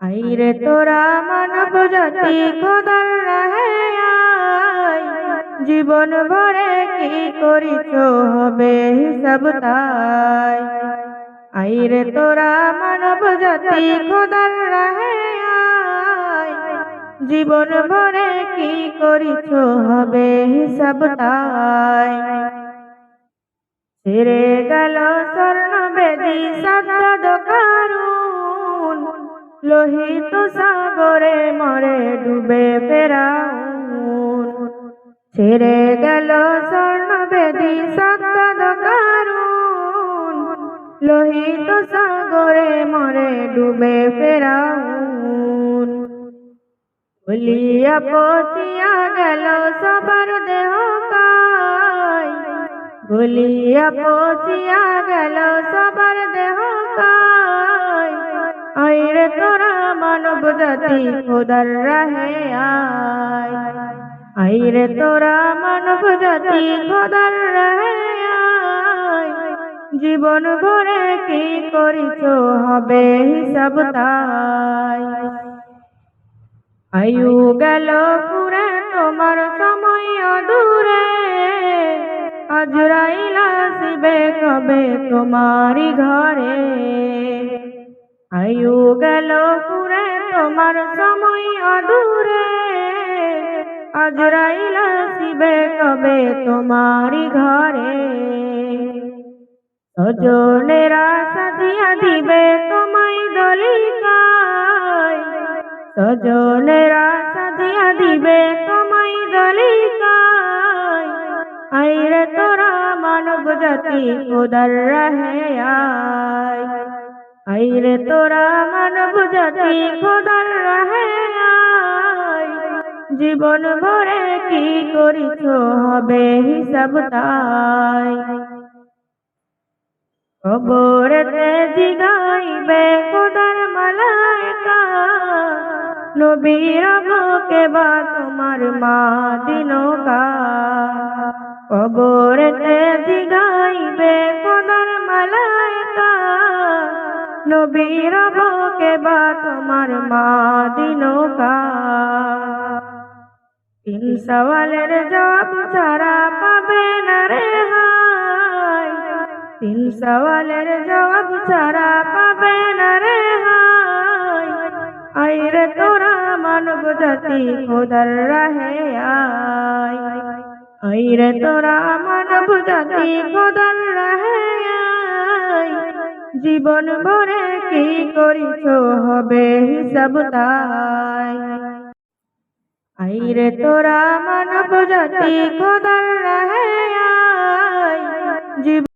আইরে তোরা মানব জাতি খোদার রাহে জীবন ভরে কি করিছ হবে হিসাব তাই। আইরে তোরা মানব জাতি খোদার রাহে জীবন ভরে কি করিছ হবে হিসাব তাই। ছেড়ে গেল স্বর্ণ বেদি সাদ্দাদ কারুন লোহিত সাগরে মরে ডুবে ফেরাউন। ছেড়ে গেল স্বর্ণ বেদি কারুন লোহিত সাগরে মরে ডুবে ফেরাউন। বলিয়া পচিয়া গেল সবার দেহ কায় গলিয়া পচিয়া গেল সবার দেহ তোরা মানব জাতি খোদার রাহে আয়। আইরে তোরা মানব জাতি খোদার রাহে আয়। জীবন ভরে কি করিছ হবে হিসাব তাই। আয়ু গেল পুরে তোমার সময় দূরে আজরাইল আসবে কবে তোমারি ঘরে। আয়ু গেল পুরে তোমার সময় দূরে আজরাইল আসবে কবে তোমারি ঘরে। সজনেরা সাজিয়া দিবে তোমায় দলিকায়। সজনেরা সাজিয়া দিবে তোমায় দলিকায়। আইরে তোরা মানব জাতি খোদার রাহে আয় আইরে তোরা মানব জাতি খোদার রাহে জীবন ভরে কি করিছ হবে হিসাব তাই। কবরেতে জিগাইবে খোদার মালাইকা। নবীর বুকে বা তোমার মা দিনকা কবরেতে জিগাইবে খোদার নবীর বুকে বা তোমার মা দিনকা তিন সওয়ালের জবাব ছাড়া পাবে না রে হাই তিন সওয়ালের জবাব ছাড়া পাবে না রে হাই আইরে তোরা মানব জাতি, খোদার রাহে আয়। আইরে তোরা মানব জাতি, খোদার রাহে আয়। জীবন ভরে কি করিছ হবে হিসাব তাই। আইরে তোরা মানব জাতি খোদার রাহে আয়। জীব